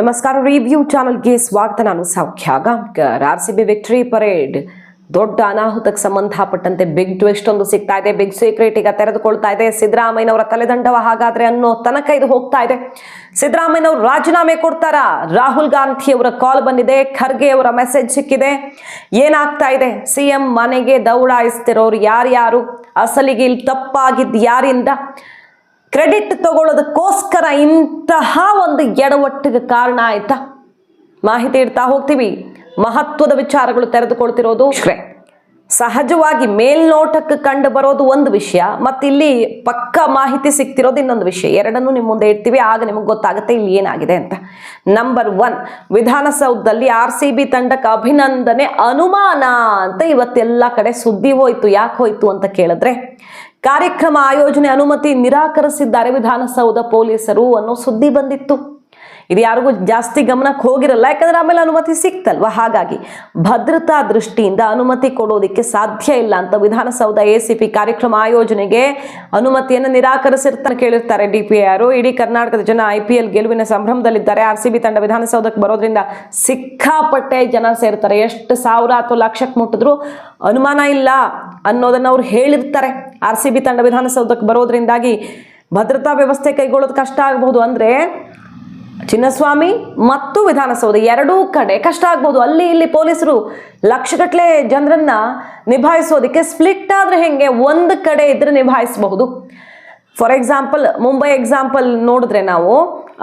ನಮಸ್ಕಾರ. ರಿವ್ಯೂ ಚಾನಲ್ಗೆ ಸ್ವಾಗತ. ನಾನು Soukhya. Gaonkar R C B victory parade ದೊಡ್ಡ ಅನಾಹುತಕ್ಕೆ ಸಂಬಂಧಪಟ್ಟಂತೆ ಬಿಗ್ ಟ್ವಿಸ್ಟ್ ಒಂದು ಸಿಗ್ತಾ ಇದೆ. ಬಿಗ್ ಸೀಕ್ರೆಟ್ ಈಗ ತೆರೆದುಕೊಳ್ತಾ ಇದೆ. ಸಿದ್ದರಾಮಯ್ಯನವರ ತಲೆದಂಡವ ಹಾಗಾದ್ರೆ ಅನ್ನೋ ತನಕ ಇದು ಹೋಗ್ತಾ ಇದೆ. ಸಿದ್ದರಾಮಯ್ಯನವರು ರಾಜೀನಾಮೆ ಕೊಡ್ತಾರಾ. ರಾಹುಲ್ ಗಾಂಧಿ ಅವರ ಕಾಲ್ ಬಂದಿದೆ. ಖರ್ಗೆ ಅವರ ಮೆಸೇಜ್ ಸಿಕ್ಕಿದೆ. ಏನಾಗ್ತಾ ಇದೆ? ಸಿಎಂ ಮನೆಗೆ ದೌಡಾಯಿಸ್ತಿರೋರು ಯಾರ್ಯಾರು? ಅಸಲಿಗೆ ಇಲ್ಲಿ ತಪ್ಪಾಗಿದ್ದು ಯಾರಿಂದ? ಕ್ರೆಡಿಟ್ ತಗೊಳ್ಳೋದಕ್ಕೋಸ್ಕರ ಇಂತಹ ಒಂದು ಎಡವಟ್ಟಿಗೆ ಕಾರಣ ಆಯ್ತಾ? ಮಾಹಿತಿ ಇಡ್ತಾ ಹೋಗ್ತೀವಿ. ಮಹತ್ವದ ವಿಚಾರಗಳು ತೆರೆದುಕೊಳ್ತಿರೋದು. ಶ್ರೇ ಸಹಜವಾಗಿ ಮೇಲ್ನೋಟಕ್ಕೆ ಕಂಡು ಬರೋದು ಒಂದು ವಿಷಯ ಮತ್ತು ಇಲ್ಲಿ ಪಕ್ಕ ಮಾಹಿತಿ ಸಿಗ್ತಿರೋದು ಇನ್ನೊಂದು ವಿಷಯ. ಎರಡನ್ನೂ ನಿಮ್ಮ ಮುಂದೆ ಇಡ್ತೀವಿ ಆಗ ನಿಮಗೆ ಗೊತ್ತಾಗುತ್ತೆ ಇಲ್ಲಿ ಏನಾಗಿದೆ ಅಂತ. ನಂಬರ್ ಒನ್ ವಿಧಾನಸೌಧದಲ್ಲಿ ಆರ್ ಸಿ ಬಿ ತಂಡಕ್ಕೆ ಅಭಿನಂದನೆ ಅನುಮಾನ ಅಂತ ಇವತ್ತೆಲ್ಲ ಕಡೆ ಸುದ್ದಿ ಹೋಯ್ತು ಯಾಕೆ ಹೋಯ್ತು ಅಂತ ಕೇಳಿದ್ರೆ ಕಾರ್ಯಕ್ರಮ ಆಯೋಜನೆ ಅನುಮತಿ ನಿರಾಕರಿಸಿದ್ದಾರೆ ವಿಧಾನಸೌಧ ಪೊಲೀಸರು ಅನ್ನೋ ಸುದ್ದಿ ಬಂದಿತ್ತು. ಇದು ಯಾರಿಗೂ ಜಾಸ್ತಿ ಗಮನಕ್ಕೆ ಹೋಗಿರಲ್ಲ, ಯಾಕಂದ್ರೆ ಆಮೇಲೆ ಅನುಮತಿ ಸಿಕ್ತಲ್ವ? ಹಾಗಾಗಿ ಭದ್ರತಾ ದೃಷ್ಟಿಯಿಂದ ಅನುಮತಿ ಕೊಡೋದಕ್ಕೆ ಸಾಧ್ಯ ಇಲ್ಲ ಅಂತ ವಿಧಾನಸೌಧ ಎ ಸಿ ಪಿ ಕಾರ್ಯಕ್ರಮ ಆಯೋಜನೆಗೆ ಅನುಮತಿಯನ್ನು ನಿರಾಕರಿಸಿರ್ತಾರೆ ಕೇಳಿರ್ತಾರೆ ಡಿ ಪಿ ಆರು ಇಡೀ ಕರ್ನಾಟಕದ ಜನ ಐ ಪಿ ಎಲ್ ಗೆಲುವಿನ ಸಂಭ್ರಮದಲ್ಲಿದ್ದಾರೆ. ಆರ್ ಸಿ ಬಿ ತಂಡ ವಿಧಾನಸೌಧಕ್ಕೆ ಬರೋದ್ರಿಂದ ಸಿಕ್ಕಾಪಟ್ಟೆ ಜನ ಸೇರ್ತಾರೆ. ಎಷ್ಟು ಸಾವಿರ ಅಥವಾ ಲಕ್ಷಕ್ಕೆ ಮುಟ್ಟಿದ್ರು ಅನುಮಾನ ಇಲ್ಲ. ಅನ್ನೋದನ್ನ ಅವ್ರು ಹೇಳಿರ್ತಾರೆ. ಆರ್ ಸಿ ಬಿ ತಂಡ ವಿಧಾನಸೌಧಕ್ಕೆ ಬರೋದ್ರಿಂದಾಗಿ ಭದ್ರತಾ ವ್ಯವಸ್ಥೆ ಕೈಗೊಳ್ಳೋದು ಕಷ್ಟ ಆಗಬಹುದು ಅಂದರೆ ಚಿನ್ನಸ್ವಾಮಿ ಮತ್ತು ವಿಧಾನಸೌಧ ಎರಡೂ ಕಡೆ ಕಷ್ಟ ಆಗ್ಬೋದು ಅಲ್ಲಿ ಇಲ್ಲಿ ಪೊಲೀಸರು ಲಕ್ಷಗಟ್ಟಲೆ ಜನರನ್ನು ನಿಭಾಯಿಸೋದಕ್ಕೆ ಸ್ಪ್ಲಿಟ್ ಆದರೆ ಹೆಂಗೆ? ಒಂದು ಕಡೆ ಇದ್ರೆ ನಿಭಾಯಿಸಬಹುದು. ಫಾರ್ ಎಕ್ಸಾಂಪಲ್ ಮುಂಬೈ ಎಕ್ಸಾಂಪಲ್ ನೋಡಿದ್ರೆ ನಾವು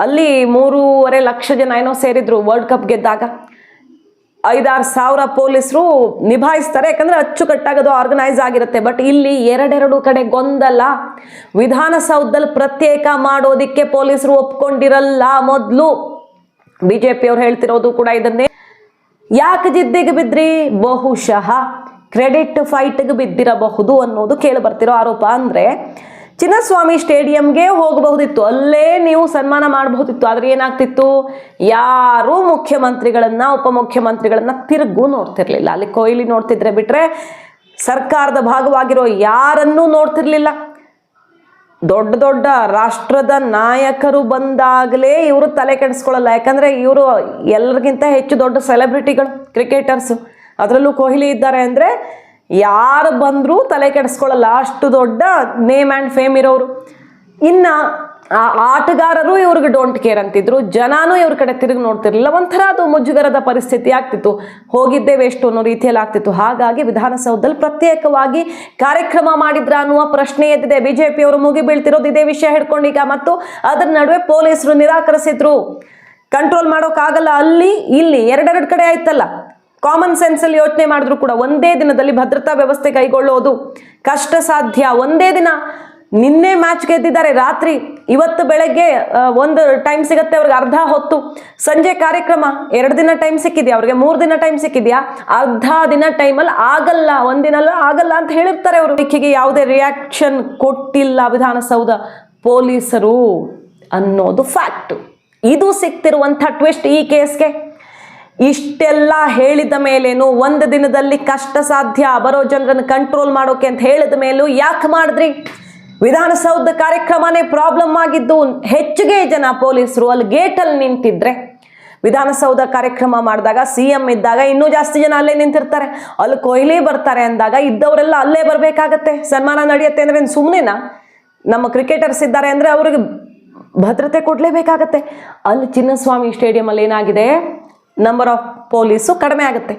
ಅಲ್ಲಿ ಮೂರೂವರೆ ಲಕ್ಷ ಜನ ಏನೋ ಸೇರಿದ್ರು ವರ್ಲ್ಡ್ ಕಪ್ ಗೆದ್ದಾಗ. ಐದಾರು ಸಾವಿರ ಪೊಲೀಸರು ನಿಭಾಯಿಸ್ತಾರೆ. ಯಾಕಂದ್ರೆ ಅಚ್ಚುಕಟ್ಟಾಗಿ ಅದು ಆರ್ಗನೈಸ್ ಆಗಿರುತ್ತೆ. ಬಟ್ ಇಲ್ಲಿ ಎರಡೆರಡು ಕಡೆ ಗೊಂದಲ. ವಿಧಾನಸೌಧದಲ್ಲಿ ಪ್ರತ್ಯೇಕ ಮಾಡೋದಿಕ್ಕೆ ಪೊಲೀಸರು ಒಪ್ಕೊಂಡಿರಲ್ಲ ಮೊದಲು. ಬಿ ಜೆ ಪಿಯವ್ರು ಹೇಳ್ತಿರೋದು ಕೂಡ ಇದನ್ನೇ. ಯಾಕೆ ಜಿದ್ದಿಗೆ ಬಿದ್ರಿ ಬಹುಶಃ ಕ್ರೆಡಿಟ್ ಫೈಟ್ಗೆ ಬಿದ್ದಿರಬಹುದು ಅನ್ನೋದು ಕೇಳಿ ಬರ್ತಿರೋ ಆರೋಪ ಅಂದರೆ ಚಿನ್ನಸ್ವಾಮಿ ಸ್ಟೇಡಿಯಂಗೆ ಹೋಗಬಹುದಿತ್ತು. ಅಲ್ಲೇ ನೀವು ಸನ್ಮಾನ ಮಾಡಬಹುದಿತ್ತು. ಆದರೆ ಏನಾಗ್ತಿತ್ತು? ಯಾರೂ ಮುಖ್ಯಮಂತ್ರಿಗಳನ್ನ, ಉಪಮುಖ್ಯಮಂತ್ರಿಗಳನ್ನ ತಿರುಗು ನೋಡ್ತಿರ್ಲಿಲ್ಲ. ಅಲ್ಲಿ ಕೊಹ್ಲಿ ನೋಡ್ತಿದ್ರೆ ಬಿಟ್ರೆ ಸರ್ಕಾರದ ಭಾಗವಾಗಿರೋ ಯಾರನ್ನೂ ನೋಡ್ತಿರ್ಲಿಲ್ಲ. ದೊಡ್ಡ ದೊಡ್ಡ ರಾಷ್ಟ್ರದ ನಾಯಕರು ಬಂದಾಗಲೇ ಇವರು ತಲೆ ಕೆಡಿಸ್ಕೊಳ್ಳಲ್ಲ. ಯಾಕಂದರೆ ಇವರು ಎಲ್ಲರಿಗಿಂತ ಹೆಚ್ಚು ದೊಡ್ಡ ಸೆಲೆಬ್ರಿಟಿಗಳು ಕ್ರಿಕೆಟರ್ಸು ಅದರಲ್ಲೂ ಕೊಹ್ಲಿ ಇದ್ದಾರೆ ಅಂದರೆ ಯಾರು ಬಂದರೂ ತಲೆ ಕೆಡಿಸ್ಕೊಳ್ಳಲ್ಲ. ಅಷ್ಟು ದೊಡ್ಡ ನೇಮ್ ಆ್ಯಂಡ್ ಫೇಮ್ ಇರೋರು. ಇನ್ನು ಆ ಆಟಗಾರರು ಇವ್ರಿಗೆ ಡೋಂಟ್ ಕೇರ್ ಅಂತಿದ್ರು. ಜನಾನು ಇವ್ರ ಕಡೆ ತಿರುಗಿ ನೋಡ್ತಿರ್ಲಿಲ್ಲ. ಒಂಥರ ಅದು ಮುಜುಗರದ ಪರಿಸ್ಥಿತಿ ಆಗ್ತಿತ್ತು. ಹೋಗಿದ್ದೇವೆ ಎಷ್ಟು ಅನ್ನೋ ರೀತಿಯಲ್ಲಿ ಆಗ್ತಿತ್ತು. ಹಾಗಾಗಿ ವಿಧಾನಸೌಧದಲ್ಲಿ ಪ್ರತ್ಯೇಕವಾಗಿ ಕಾರ್ಯಕ್ರಮ ಮಾಡಿದ್ರ ಅನ್ನುವ ಪ್ರಶ್ನೆ ಎದ್ದಿದೆ. ಬಿಜೆಪಿಯವರು ಮುಗಿ ಬೀಳ್ತಿರೋದು ಇದೇ ವಿಷಯ ಹಿಡ್ಕೊಂಡು ಈಗ ಮತ್ತು ಅದರ ನಡುವೆ ಪೊಲೀಸರು ನಿರಾಕರಿಸಿದ್ರು. ಕಂಟ್ರೋಲ್ ಮಾಡೋಕ್ಕಾಗಲ್ಲ. ಅಲ್ಲಿ, ಇಲ್ಲಿ ಎರಡೆರಡು ಕಡೆ ಆಯ್ತಲ್ಲ. ಕಾಮನ್ ಸೆನ್ಸ್ ಅಲ್ಲಿ ಯೋಚನೆ ಮಾಡಿದ್ರು ಕೂಡ ಒಂದೇ ದಿನದಲ್ಲಿ ಭದ್ರತಾ ವ್ಯವಸ್ಥೆ ಕೈಗೊಳ್ಳೋದು ಕಷ್ಟ ಸಾಧ್ಯ. ಒಂದೇ ದಿನ ನಿನ್ನೆ ಮ್ಯಾಚ್ ಗೆದ್ದಿದ್ದಾರೆ. ರಾತ್ರಿ ಇವತ್ತು ಬೆಳಗ್ಗೆ ಒಂದು ಟೈಮ್ ಸಿಗುತ್ತೆ ಅವ್ರಿಗೆ ಅರ್ಧ ಹೊತ್ತು. ಸಂಜೆ ಕಾರ್ಯಕ್ರಮ ಎರಡು ದಿನ ಟೈಮ್ ಸಿಕ್ಕಿದ್ಯಾ? ಅವ್ರಿಗೆ ಮೂರು ದಿನ ಟೈಮ್ ಸಿಕ್ಕಿದ್ಯಾ? ಅರ್ಧ ದಿನ ಟೈಮಲ್ಲಿ ಆಗಲ್ಲ. ಒಂದಿನಲ್ಲ ಆಗಲ್ಲ ಅಂತ ಹೇಳಿರ್ತಾರೆ ಅವರು. ಇದಕ್ಕೆ ಯಾವುದೇ ರಿಯಾಕ್ಷನ್ ಕೊಟ್ಟಿಲ್ಲ ವಿಧಾನಸೌಧ ಪೊಲೀಸರು ಅನ್ನೋದು ಫ್ಯಾಕ್ಟು ಇದು ಸಿಕ್ತಿರುವಂಥ ಟ್ವಿಸ್ಟ್ ಈ ಕೇಸ್ಗೆ ಇಷ್ಟೆಲ್ಲ ಹೇಳಿದ ಮೇಲೇನು ಒಂದು ದಿನದಲ್ಲಿ ಕಷ್ಟ ಸಾಧ್ಯ ಬರೋ ಜನರನ್ನು ಕಂಟ್ರೋಲ್ ಮಾಡೋಕೆ ಅಂತ ಹೇಳಿದ ಮೇಲೂ ಯಾಕೆ ಮಾಡಿದ್ರಿ? ವಿಧಾನಸೌಧ ಕಾರ್ಯಕ್ರಮನೇ ಪ್ರಾಬ್ಲಮ್ ಆಗಿದ್ದು, ಹೆಚ್ಚಿಗೆ ಜನ ಪೊಲೀಸರು ಅಲ್ಲಿ ಗೇಟಲ್ಲಿ ನಿಂತಿದ್ರೆ. ವಿಧಾನಸೌಧ ಕಾರ್ಯಕ್ರಮ ಮಾಡಿದಾಗ ಸಿ ಎಂ ಇದ್ದಾಗ ಇನ್ನೂ ಜಾಸ್ತಿ ಜನ ಅಲ್ಲೇ ನಿಂತಿರ್ತಾರೆ. ಅಲ್ಲಿ ಕೊಹ್ಲಿ ಬರ್ತಾರೆ ಅಂದಾಗ ಇದ್ದವರೆಲ್ಲ ಅಲ್ಲೇ ಬರಬೇಕಾಗತ್ತೆ. ಸನ್ಮಾನ ನಡೆಯುತ್ತೆ ಅಂದ್ರೆ ಸುಮ್ಮನೆನಾ ನಮ್ಮ ಕ್ರಿಕೆಟರ್ಸ್ ಇದ್ದಾರೆ ಅಂದರೆ ಅವ್ರಿಗೆ ಭದ್ರತೆ ಕೊಡಲೇಬೇಕಾಗತ್ತೆ. ಅಲ್ಲಿ ಚಿನ್ನಸ್ವಾಮಿ ಸ್ಟೇಡಿಯಮಲ್ಲಿ ಏನಾಗಿದೆ? ನಂಬರ್ ಆಫ್ ಪೊಲೀಸು ಕಡಿಮೆ ಆಗುತ್ತೆ.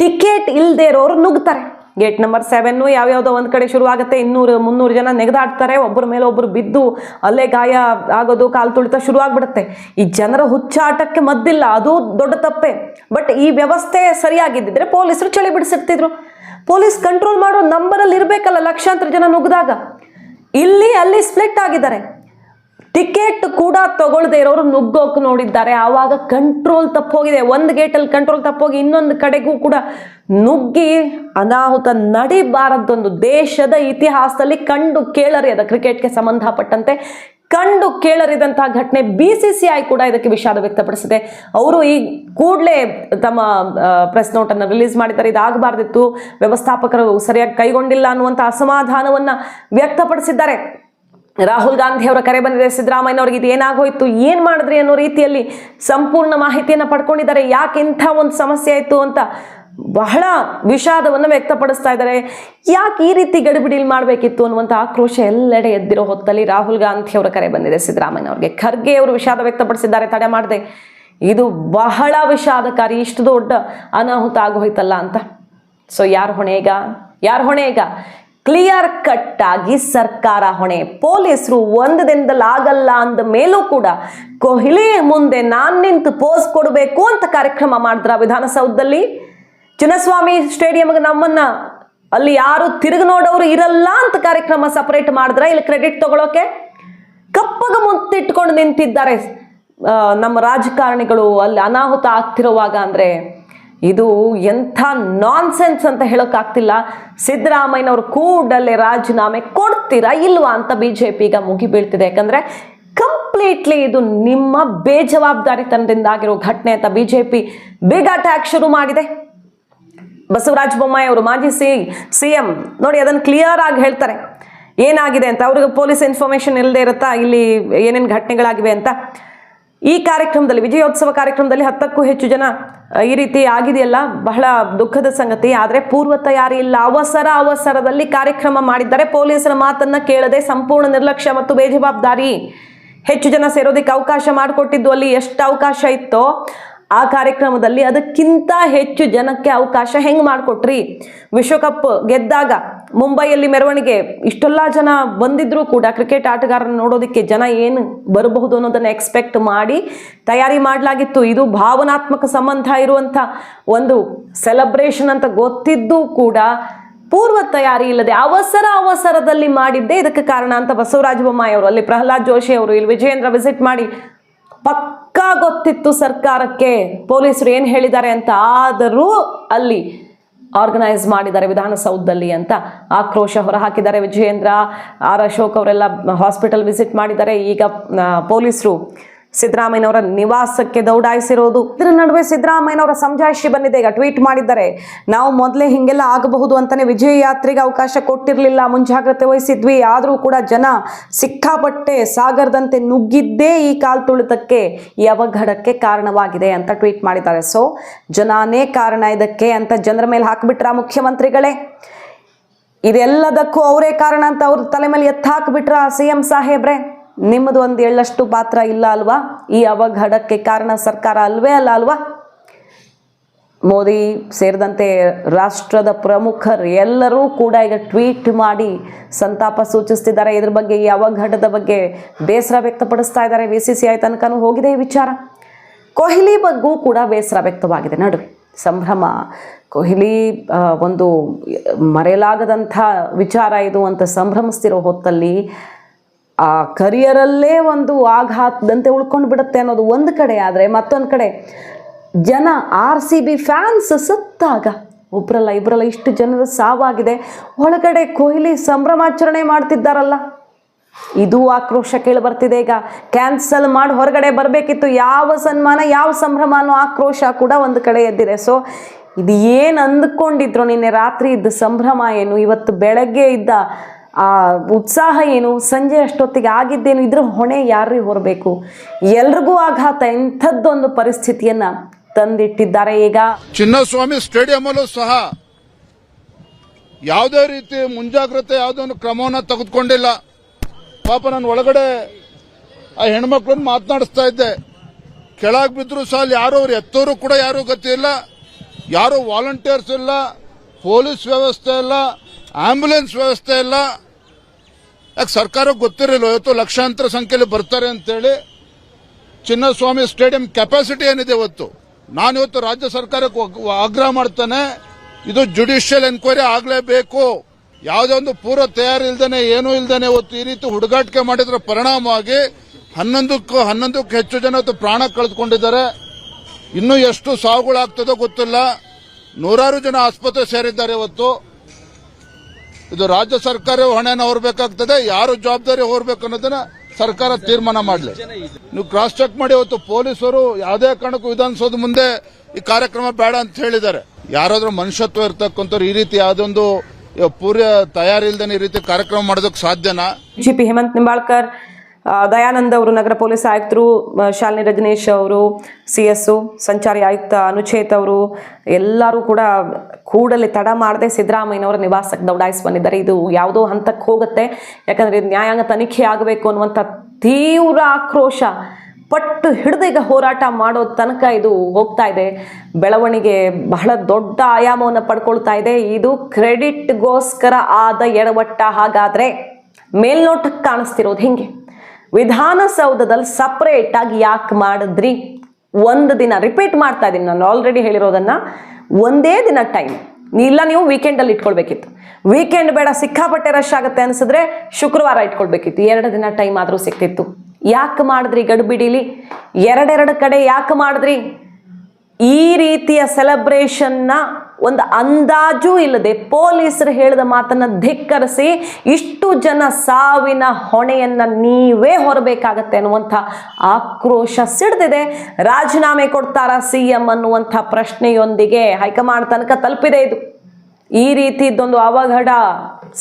ಟಿಕೆಟ್ ಇಲ್ಲದೆ ಇರೋರು ನುಗ್ತಾರೆ. ಗೇಟ್ ನಂಬರ್ ಸೆವೆನ್ನು ಯಾವ್ಯಾವುದೋ ಒಂದು ಕಡೆ ಶುರುವಾಗುತ್ತೆ ಇನ್ನೂರು, ಮುನ್ನೂರು ಜನ ನೆಗೆದಾಡ್ತಾರೆ. ಒಬ್ಬರ ಮೇಲೆ ಒಬ್ಬರು ಬಿದ್ದು ಅಲ್ಲೇ ಗಾಯ ಆಗೋದು, ಕಾಲು ತುಳಿತ ಶುರುವಾಗ್ಬಿಡುತ್ತೆ ಈ ಜನರ ಹುಚ್ಚಾಟಕ್ಕೆ ಮದ್ದಿಲ್ಲ. ಅದು ದೊಡ್ಡ ತಪ್ಪೆ. ಬಟ್ ಈ ವ್ಯವಸ್ಥೆ ಸರಿಯಾಗಿದ್ದಿದ್ರೆ ಪೊಲೀಸರು ಚಳಿ ಬಿಡಿಸಿರ್ತಿದ್ರು ಪೊಲೀಸ್ ಕಂಟ್ರೋಲ್ ಮಾಡೋ ನಂಬರಲ್ಲಿ ಇರಬೇಕಲ್ಲ ಲಕ್ಷಾಂತರ ಜನ ನುಗ್ಗಿದಾಗ ಇಲ್ಲಿ, ಅಲ್ಲಿ ಸ್ಪ್ಲಿಟ್ ಆಗಿದ್ದಾರೆ. ಟಿಕೆಟ್ ಕೂಡ ತಗೊಳ್ಳದೆ ಇರೋರು ನುಗ್ಗೋಕೆ ನೋಡಿದ್ದಾರೆ. ಆವಾಗ ಕಂಟ್ರೋಲ್ ತಪ್ಪೋಗಿದೆ. ಒಂದು ಗೇಟಲ್ಲಿ ಕಂಟ್ರೋಲ್ ತಪ್ಪೋಗಿ ಇನ್ನೊಂದು ಕಡೆಗೂ ಕೂಡ ನುಗ್ಗಿ ಅನಾಹುತ ನಡಿಬಾರದೊಂದು ದೇಶದ ಇತಿಹಾಸದಲ್ಲಿ ಕಂಡು ಕೇಳರಿಯದ ಕ್ರಿಕೆಟ್ಗೆ ಸಂಬಂಧಪಟ್ಟಂತೆ ಕಂಡು ಕೇಳರಿದಂತಹ ಘಟನೆ ಬಿ ಸಿ ಸಿ ಐ ಕೂಡ ಇದಕ್ಕೆ ವಿಷಾದ ವ್ಯಕ್ತಪಡಿಸಿದೆ. ಅವರು ಈ ಕೂಡಲೇ ತಮ್ಮ ಪ್ರೆಸ್ ನೋಟನ್ನು ರಿಲೀಸ್ ಮಾಡಿದ್ದಾರೆ. ಇದಾಗಬಾರ್ದಿತ್ತು. ವ್ಯವಸ್ಥಾಪಕರು ಸರಿಯಾಗಿ ಕೈಗೊಂಡಿಲ್ಲ ಅನ್ನುವಂಥ ಅಸಮಾಧಾನವನ್ನು ವ್ಯಕ್ತಪಡಿಸಿದ್ದಾರೆ. ರಾಹುಲ್ ಗಾಂಧಿ ಅವರ ಕರೆ ಬಂದಿದೆ. ಸಿದ್ದರಾಮಯ್ಯ ಅವರಿಗೆ ಇದು ಏನಾಗೋಯ್ತು? ಏನ್ ಮಾಡಿದ್ರಿ ಅನ್ನೋ ರೀತಿಯಲ್ಲಿ ಸಂಪೂರ್ಣ ಮಾಹಿತಿಯನ್ನ ಪಡ್ಕೊಂಡಿದ್ದಾರೆ. ಯಾಕೆ ಇಂಥ ಒಂದು ಸಮಸ್ಯೆ ಆಯಿತು ಅಂತ ಬಹಳ ವಿಷಾದವನ್ನು ವ್ಯಕ್ತಪಡಿಸ್ತಾ ಇದ್ದಾರೆ. ಯಾಕೆ ಈ ರೀತಿ ಗಡಿಬಿಡಿಲಿ ಮಾಡಬೇಕಿತ್ತು ಅನ್ನುವಂಥ ಆಕ್ರೋಶ ಎಲ್ಲೆಡೆ ಎದ್ದಿರೋ ಹೊತ್ತಲ್ಲಿ ರಾಹುಲ್ ಗಾಂಧಿ ಅವರ ಕರೆ ಬಂದಿದೆ. ಸಿದ್ದರಾಮಯ್ಯ ಅವರಿಗೆ ಖರ್ಗೆ ಅವರು ವಿಷಾದ ವ್ಯಕ್ತಪಡಿಸಿದ್ದಾರೆ, ತಡೆ ಮಾಡದೆ. ಇದು ಬಹಳ ವಿಷಾದಕಾರಿ, ಇಷ್ಟು ದೊಡ್ಡ ಅನಾಹುತ ಆಗೋಯ್ತಲ್ಲ ಅಂತ. ಸೊ ಯಾರು ಹೊಣೆ ಈಗ? ಯಾರು ಹೊಣೆ ಕ್ಲಿಯರ್ ಕಟ್ ಆಗಿ ಸರ್ಕಾರ ಹೊಣೆ. ಪೊಲೀಸರು ಒಂದು ದಿನದಲ್ಲಿ ಆಗಲ್ಲ ಅಂದ ಮೇಲೂ ಕೂಡ ಕೊಹ್ಲಿ ಮುಂದೆ ನಾನ್ ನಿಂತು ಪೋಸ್ ಕೊಡಬೇಕು ಅಂತ ಕಾರ್ಯಕ್ರಮ ಮಾಡಿದ್ರ ವಿಧಾನಸೌಧದಲ್ಲಿ? ಚಿನ್ನಸ್ವಾಮಿ ಸ್ಟೇಡಿಯಂಗೆ ನಮ್ಮನ್ನ ಅಲ್ಲಿ ಯಾರು ತಿರುಗಿ ನೋಡೋರು ಇರಲ್ಲ ಅಂತ ಕಾರ್ಯಕ್ರಮ ಸಪರೇಟ್ ಮಾಡಿದ್ರ? ಇಲ್ಲಿ ಕ್ರೆಡಿಟ್ ತಗೊಳೋಕೆ? ಕಪ್ಪಗ ಮುತ್ತಿಟ್ಕೊಂಡು ನಿಂತಿದ್ದಾರೆ ನಮ್ಮ ರಾಜಕಾರಣಿಗಳು ಅಲ್ಲಿ ಅನಾಹುತ ಆಗ್ತಿರುವಾಗ ಅಂದ್ರೆ ಇದು ಎಂಥ ನಾನ್ಸೆನ್ಸ್ ಅಂತ ಹೇಳೋಕ್ಕಾಗ್ತಿಲ್ಲ. ಸಿದ್ದರಾಮಯ್ಯನವರು ಕೂಡಲೇ ರಾಜೀನಾಮೆ ಕೊಡ್ತೀರಾ ಇಲ್ವಾ ಅಂತ ಬಿ ಜೆ ಪಿ ಈಗ ಮುಗಿಬೀಳ್ತಿದೆ ಯಾಕಂದರೆ ಕಂಪ್ಲೀಟ್ಲಿ ಇದು ನಿಮ್ಮ ಬೇಜವಾಬ್ದಾರಿತನದಿಂದ ಆಗಿರೋ ಘಟನೆ ಅಂತ B J P big attack ಶುರು ಮಾಡಿದೆ. ಬಸವರಾಜ ಬೊಮ್ಮಾಯಿ ಅವರು ಮಾಜಿ ಸಿ ಸಿ ಎಂ ನೋಡಿ ಅದನ್ನು ಕ್ಲಿಯರ್ ಆಗಿ ಹೇಳ್ತಾರೆ. ಏನಾಗಿದೆ ಅಂತ? ಅವ್ರಿಗೆ ಪೊಲೀಸ್ ಇನ್ಫಾರ್ಮೇಶನ್ ಇಲ್ಲದೆ ಇರುತ್ತಾ? ಇಲ್ಲಿ ಏನೇನು ಘಟನೆಗಳಾಗಿವೆ ಅಂತ? ಈ ಕಾರ್ಯಕ್ರಮದಲ್ಲಿ, ವಿಜಯೋತ್ಸವ ಕಾರ್ಯಕ್ರಮದಲ್ಲಿ ಹತ್ತಕ್ಕೂ ಹೆಚ್ಚು ಜನ ಈ ರೀತಿ ಆಗಿದೆಯಲ್ಲ? ಬಹಳ ದುಃಖದ ಸಂಗತಿ. ಆದರೆ ಪೂರ್ವ ತಯಾರಿ ಇಲ್ಲ. ಅವಸರ ಅವಸರದಲ್ಲಿ ಕಾರ್ಯಕ್ರಮ ಮಾಡಿದ್ದಾರೆ. ಪೊಲೀಸರ ಮಾತನ್ನ ಕೇಳದೆ ಸಂಪೂರ್ಣ ನಿರ್ಲಕ್ಷ್ಯ ಮತ್ತು ಬೇಜವಾಬ್ದಾರಿ ಹೆಚ್ಚು ಜನ ಸೇರೋದಕ್ಕೆ ಅವಕಾಶ ಮಾಡಿಕೊಟ್ಟಿದ್ದು ಅಲ್ಲಿ ಎಷ್ಟು ಅವಕಾಶ ಇತ್ತೋ, ಆ ಕಾರ್ಯಕ್ರಮದಲ್ಲಿ ಅದಕ್ಕಿಂತ ಹೆಚ್ಚು ಜನಕ್ಕೆ ಅವಕಾಶ ಹೆಂಗ್ ಮಾಡಿಕೊಟ್ರಿ? ವಿಶ್ವಕಪ್ ಗೆದ್ದಾಗ ಮುಂಬೈಯಲ್ಲಿ ಮೆರವಣಿಗೆ, ಇಷ್ಟೆಲ್ಲ ಜನ ಬಂದಿದ್ರು ಕೂಡ ಕ್ರಿಕೆಟ್ ಆಟಗಾರನ ನೋಡೋದಕ್ಕೆ ಜನ ಏನು ಬರಬಹುದು ಅನ್ನೋದನ್ನ ಎಕ್ಸ್ಪೆಕ್ಟ್ ಮಾಡಿ ತಯಾರಿ ಮಾಡಲಾಗಿತ್ತು. ಇದು ಭಾವನಾತ್ಮಕ ಸಂಬಂಧ ಇರುವಂಥ ಒಂದು ಸೆಲೆಬ್ರೇಷನ್ ಅಂತ ಗೊತ್ತಿದ್ದೂ ಕೂಡ ಪೂರ್ವ ತಯಾರಿ ಇಲ್ಲದೆ ಅವಸರ ಅವಸರದಲ್ಲಿ ಮಾಡಿದ್ದೇ ಇದಕ್ಕೆ ಕಾರಣ ಅಂತ ಬಸವರಾಜ ಬೊಮ್ಮಾಯಿ ಅವರು, ಅಲ್ಲಿ ಪ್ರಹ್ಲಾದ್ ಜೋಶಿ ಅವರು, ಇಲ್ಲಿ ವಿಜಯೇಂದ್ರ ವಿಸಿಟ್ ಮಾಡಿ ಪಕ್ಕಾ ಗೊತ್ತಿತ್ತು ಸರ್ಕಾರಕ್ಕೆ. ಪೊಲೀಸರು ಏನು ಹೇಳಿದ್ದಾರೆ ಅಂತ ಆದರೂ ಅಲ್ಲಿ ಆರ್ಗನೈಸ್ ಮಾಡಿದ್ದಾರೆ ವಿಧಾನಸೌಧದಲ್ಲಿ ಅಂತ ಆಕ್ರೋಶ ಹೊರಹಾಕಿದ್ದಾರೆ ವಿಜಯೇಂದ್ರ, ಆರ್ ಅಶೋಕ್ ಅವರೆಲ್ಲ ಹಾಸ್ಪಿಟಲ್ ವಿಸಿಟ್ ಮಾಡಿದ್ದಾರೆ. ಈಗ ಪೊಲೀಸರು ಸಿದ್ದರಾಮಯ್ಯನವರ ನಿವಾಸಕ್ಕೆ ದೌಡಾಯಿಸಿರೋದು. ಇದರ ನಡುವೆ ಸಿದ್ದರಾಮಯ್ಯನವರ ಸಮಜಾಯಿಷಿ ಬಂದಿದೆ. ಈಗ ಟ್ವೀಟ್ ಮಾಡಿದ್ದಾರೆ. ನಾವು ಮೊದಲೇ ಹಿಂಗೆಲ್ಲ ಆಗಬಹುದು ಅಂತಾನೆ ವಿಜಯ ಯಾತ್ರೆಗೆ ಅವಕಾಶ ಕೊಟ್ಟಿರಲಿಲ್ಲ. ಮುಂಜಾಗ್ರತೆ ವಹಿಸಿದ್ವಿ. ಆದರೂ ಕೂಡ ಜನ ಸಿಕ್ಕಾಪಟ್ಟೆ ಸಾಗರದಂತೆ ನುಗ್ಗಿದ್ದೇ ಈ ಕಾಲ್ ತುಳಿತಕ್ಕೆ ಈ ಅವಘಡಕ್ಕೆ ಕಾರಣವಾಗಿದೆ ಅಂತ ಟ್ವೀಟ್ ಮಾಡಿದ್ದಾರೆ. ಸೊ, ಜನಾನೇ ಕಾರಣ ಇದಕ್ಕೆ ಅಂತ ಜನರ ಮೇಲೆ ಹಾಕಿಬಿಟ್ರ ಮುಖ್ಯಮಂತ್ರಿಗಳೇ? ಇದೆಲ್ಲದಕ್ಕೂ ಅವರೇ ಕಾರಣ ಅಂತ ಅವ್ರ ತಲೆ ಮೇಲೆ ಎತ್ತಾಕ್ಬಿಟ್ರ ಸಿ ಎಂ ಸಾಹೇಬ್ರೆ? ನಿಮ್ಮದು ಒಂದು ಎಳ್ಳಷ್ಟು ಪಾತ್ರ ಇಲ್ಲ ಅಲ್ವಾ? ಈ ಅವಘಡಕ್ಕೆ ಕಾರಣ ಸರ್ಕಾರ ಅಲ್ವೇ ಅಲ್ಲ ಅಲ್ವಾ? ಮೋದಿ ಸೇರಿದಂತೆ ರಾಷ್ಟ್ರದ ಪ್ರಮುಖರು ಎಲ್ಲರೂ ಕೂಡ ಈಗ ಟ್ವೀಟ್ ಮಾಡಿ ಸಂತಾಪ ಸೂಚಿಸ್ತಿದ್ದಾರೆ. ಇದ್ರ ಬಗ್ಗೆ ಈ ಅವಘಡದ ಬಗ್ಗೆ ಬೇಸರ ವ್ಯಕ್ತಪಡಿಸ್ತಾ ಇದ್ದಾರೆ ಬಿ ಸಿ ಸಿ ಐ ತನಕನೂ ಹೋಗಿದೆ ಈ ವಿಚಾರ. ಕೊಹ್ಲಿ ಬಗ್ಗೂ ಕೂಡ ಬೇಸರ ವ್ಯಕ್ತವಾಗಿದೆ. ನಡುವೆ ಸಂಭ್ರಮ, ಕೊಹ್ಲಿ ಒಂದು ಮರೆಯಲಾಗದಂಥ ವಿಚಾರ ಇದು ಅಂತ ಸಂಭ್ರಮಿಸ್ತಿರೋ ಹೊತ್ತಲ್ಲಿ ಆ ಕರಿಯರಲ್ಲೇ ಒಂದು ಆಘಾತದಂತೆ ಉಳ್ಕೊಂಡು ಬಿಡುತ್ತೆ ಅನ್ನೋದು ಒಂದು ಕಡೆ, ಆದರೆ ಮತ್ತೊಂದು ಕಡೆ ಜನ ಆರ್ ಸಿ ಬಿ ಫ್ಯಾನ್ಸ್ ಸತ್ತಾಗ. ಒಬ್ರಲ್ಲ ಇಬ್ಬರಲ್ಲ ಇಷ್ಟು ಜನರ ಸಾವಾಗಿದೆ. ಒಳಗಡೆ ಕೊಹ್ಲಿ ಸಂಭ್ರಮಾಚರಣೆ ಮಾಡ್ತಿದ್ದಾರಲ್ಲ. ಇದು ಆಕ್ರೋಶ ಕೇಳಿ ಬರ್ತಿದೆ ಈಗ. ಕ್ಯಾನ್ಸಲ್ ಮಾಡಿ ಹೊರಗಡೆ ಬರಬೇಕಿತ್ತು. ಯಾವ ಸನ್ಮಾನ, ಯಾವ ಸಂಭ್ರಮ ಅನ್ನೋ ಆಕ್ರೋಶ ಕೂಡ ಒಂದು ಕಡೆ ಎದ್ದಿದೆ. ಸೊ ಇದು ಏನು ಅಂದ್ಕೊಂಡಿದ್ರು ನಿನ್ನೆ ರಾತ್ರಿ ಇದ್ದ ಸಂಭ್ರಮ ಏನು? ಇವತ್ತು ಬೆಳಗ್ಗೆ ಇದ್ದ ಆ ಉತ್ಸಾಹ ಏನು, ಸಂಜೆ ಅಷ್ಟೊತ್ತಿಗೆ ಆಗಿದ್ದೇನು, ಇದ್ರ ಹೊಣೆ ಯಾರಿಗೆ ಹೊರಬೇಕು? ಎಲ್ರಿಗೂ ಆಘಾತ, ಇಂಥದ್ದೊಂದು ಪರಿಸ್ಥಿತಿಯನ್ನ ತಂದಿಟ್ಟಿದ್ದಾರೆ ಈಗ. ಚಿನ್ನಸ್ವಾಮಿ ಸ್ಟೇಡಿಯಂ ಅಲ್ಲೂ ಸಹ ಯಾವುದೇ ರೀತಿ ಮುಂಜಾಗ್ರತೆ ಯಾವುದೇ ಒಂದು ಕ್ರಮವನ್ನು ತೆಗೆದುಕೊಂಡಿಲ್ಲ. ಪಾಪ ನಾನು ಒಳಗಡೆ ಆ ಹೆಣ್ಮಕ್ಳನ್ನ ಮಾತನಾಡಿಸ್ತಾ ಇದ್ದೆ. ಕೆಳಗೆ ಬಿದ್ರು ಸಹ ಅಲ್ಲಿ ಯಾರು ಅವ್ರು ಎತ್ತೋರು ಕೂಡ ಯಾರು ಗತಿ ಇಲ್ಲ. ಯಾರು ವಾಲಂಟಿಯರ್ಸ್ ಇಲ್ಲ, ಪೊಲೀಸ್ ವ್ಯವಸ್ಥೆ ಇಲ್ಲ. ಆಂಬ್ಯುಲೆನ್ಸ್ ವ್ಯವಸ್ಥೆ ಇಲ್ಲ ಯಾಕೆ ಸರ್ಕಾರಕ್ಕೆ ಗೊತ್ತಿರಲಿಲ್ಲ? ಇವತ್ತು ಲಕ್ಷಾಂತರ ಸಂಖ್ಯೆಯಲ್ಲಿ ಬರ್ತಾರೆ ಅಂತೇಳಿ ಚಿನ್ನಸ್ವಾಮಿ ಸ್ಟೇಡಿಯಂ ಕೆಪಾಸಿಟಿ ಏನಿದೆ ಇವತ್ತು? ನಾನು ಇವತ್ತು ರಾಜ್ಯ ಸರ್ಕಾರಕ್ಕೆ ಆಗ್ರಹ ಮಾಡ್ತಾನೆ. ಇದು ಜುಡಿಷಿಯಲ್ ಎನ್ಕ್ವೈರಿ ಆಗಲೇಬೇಕು. ಯಾವುದೇ ಒಂದು ಪೂರ್ವ ತಯಾರಿ ಇಲ್ದೇನೆ ಏನೂ ಇಲ್ದೇನೆ ಇವತ್ತು ಈ ರೀತಿ ಹುಡುಗಾಟಿಕೆ ಮಾಡಿದ್ರ ಪರಿಣಾಮವಾಗಿ ಹನ್ನೊಂದಕ್ಕೂ ಹನ್ನೊಂದಕ್ಕೂ ಹೆಚ್ಚು ಜನ ಇವತ್ತು ಪ್ರಾಣ ಕಳೆದುಕೊಂಡಿದ್ದಾರೆ. ಇನ್ನೂ ಎಷ್ಟು ಸಾವುಗಳಾಗ್ತದೋ ಗೊತ್ತಿಲ್ಲ. ನೂರಾರು ಜನ ಆಸ್ಪತ್ರೆ ಸೇರಿದ್ದಾರೆ ಇವತ್ತು. ಇದು ರಾಜ್ಯ ಸರ್ಕಾರ ಹೊಣೆನ ಹೊರಬೇಕಾಗ್ತದೆ, ಯಾರು ಜವಾಬ್ದಾರಿ ಹೊರಬೇಕು ಅನ್ನೋದನ್ನ ಸರ್ಕಾರ ತೀರ್ಮಾನ ಮಾಡಲಿ. ನೀವು ಕ್ರಾಸ್ ಚೆಕ್ ಮಾಡಿ ಇವತ್ತು ಪೊಲೀಸರು ಯಾವುದೇ ಕಾರಣಕ್ಕೂ ವಿಧಾನಸೌಧ ಮುಂದೆ ಈ ಕಾರ್ಯಕ್ರಮ ಬೇಡ ಅಂತ ಹೇಳಿದ್ದಾರೆ. ಯಾರಾದ್ರೂ ಮನುಷ್ಯತ್ವ ಇರ್ತಕ್ಕಂಥವ್ರು ಈ ರೀತಿ ಯಾವುದೊಂದು ಪೂರ್ವ ತಯಾರಿ ತಯಾರಿಲ್ದೇನೆ ಈ ರೀತಿ ಕಾರ್ಯಕ್ರಮ ಮಾಡೋದಕ್ಕೆ ಸಾಧ್ಯನಾ? ಜಿಪಿ ಹೇಮಂತ್ ನಿಂಬಾಳ್ಕರ್ ದಯಾನಂದ್ ಅವರು, ನಗರ ಪೊಲೀಸ್ ಆಯುಕ್ತರು ಶಾಲಿನಿ ರಜನೀಶ್ ಅವರು, ಸಿ ಎಸ್ ಸಂಚಾರಿ ಆಯುಕ್ತ ಅನುಚೇತ್ ಅವರು, ಎಲ್ಲರೂ ಕೂಡ ಕೂಡಲೇ ತಡ ಮಾಡದೆ ಸಿದ್ದರಾಮಯ್ಯನವರ ನಿವಾಸಕ್ಕೆ ದೌಡಾಯಿಸಿ ಬಂದಿದ್ದಾರೆ. ಇದು ಯಾವುದೋ ಹಂತಕ್ಕೆ ಹೋಗುತ್ತೆ. ಯಾಕಂದರೆ ನ್ಯಾಯಾಂಗ ತನಿಖೆ ಆಗಬೇಕು ಅನ್ನುವಂಥ ತೀವ್ರ ಆಕ್ರೋಶ, ಪಟ್ಟು ಹಿಡಿದು ಈಗ ಹೋರಾಟ ಮಾಡೋ ತನಕ ಇದು ಹೋಗ್ತಾ ಇದೆ. ಬೆಳವಣಿಗೆ ಬಹಳ ದೊಡ್ಡ ಆಯಾಮವನ್ನು ಪಡ್ಕೊಳ್ತಾ ಇದೆ. ಇದು ಕ್ರೆಡಿಟ್ಗೋಸ್ಕರ ಆದ ಎಡವಟ್ಟ ಹಾಗಾದರೆ ಮೇಲ್ನೋಟಕ್ಕೆ ಕಾಣಿಸ್ತಿರೋದು ಹಿಂಗೆ. ವಿಧಾನಸೌಧದಲ್ಲಿ ಸಪ್ರೇಟ್ ಆಗಿ ಯಾಕೆ ಮಾಡಿದ್ರಿ? ಒಂದು ದಿನ ರಿಪೀಟ್ ಮಾಡ್ತಾ ಇದ್ದೀನಿ ನಾನು ಆಲ್ರೆಡಿ ಹೇಳಿರೋದನ್ನ ಒಂದೇ ದಿನ ಟೈಮ್ ಇಲ್ಲ, ನೀವು ವೀಕೆಂಡಲ್ಲಿ ಇಟ್ಕೊಳ್ಬೇಕಿತ್ತು. ವೀಕೆಂಡ್ ಬೇಡ, ಸಿಕ್ಕಾಪಟ್ಟೆ ರಶ್ ಆಗುತ್ತೆ ಅನ್ಸಿದ್ರೆ ಶುಕ್ರವಾರ ಇಟ್ಕೊಳ್ಬೇಕಿತ್ತು. ಎರಡು ದಿನ ಟೈಮ್ ಆದರೂ ಸಿಕ್ತಿತ್ತು. ಯಾಕೆ ಮಾಡಿದ್ರಿ ಗಡಿಬಿಡಿಲಿ? ಎರಡೆರಡು ಕಡೆ ಯಾಕೆ ಮಾಡಿದ್ರಿ? ಈ ರೀತಿಯ ಸೆಲೆಬ್ರೇಷನ್ನ ಒಂದು ಅಂದಾಜು ಇಲ್ಲದೆ ಪೊಲೀಸರು ಹೇಳಿದ ಮಾತನ್ನ ಧಿಕ್ಕರಿಸಿ ಇಷ್ಟು ಜನ ಸಾವಿನ ಹೊಣೆಯನ್ನ ನೀವೇ ಹೊರಬೇಕಾಗತ್ತೆ ಅನ್ನುವಂಥ ಆಕ್ರೋಶ ಸಿಡ್ದಿದೆ. ರಾಜೀನಾಮೆ ಕೊಡ್ತಾರಾ ಸಿ ಎಂ ಅನ್ನುವಂಥ ಪ್ರಶ್ನೆಯೊಂದಿಗೆ ಹೈಕಮಾಂಡ್ ತನಕ ತಲುಪಿದೆ ಇದು. ಈ ರೀತಿದ್ದೊಂದು ಅವಘಡ.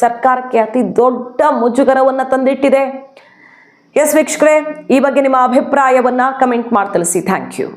ಸರ್ಕಾರಕ್ಕೆ ಅತಿ ದೊಡ್ಡ ಮುಜುಗರವನ್ನು ತಂದಿಟ್ಟಿದೆ. ಎಸ್ ವೀಕ್ಷಕರೇ, ಈ ಬಗ್ಗೆ ನಿಮ್ಮ ಅಭಿಪ್ರಾಯವನ್ನ ಕಮೆಂಟ್ ಮಾಡಿ ತಿಳಿಸಿ. Thank you.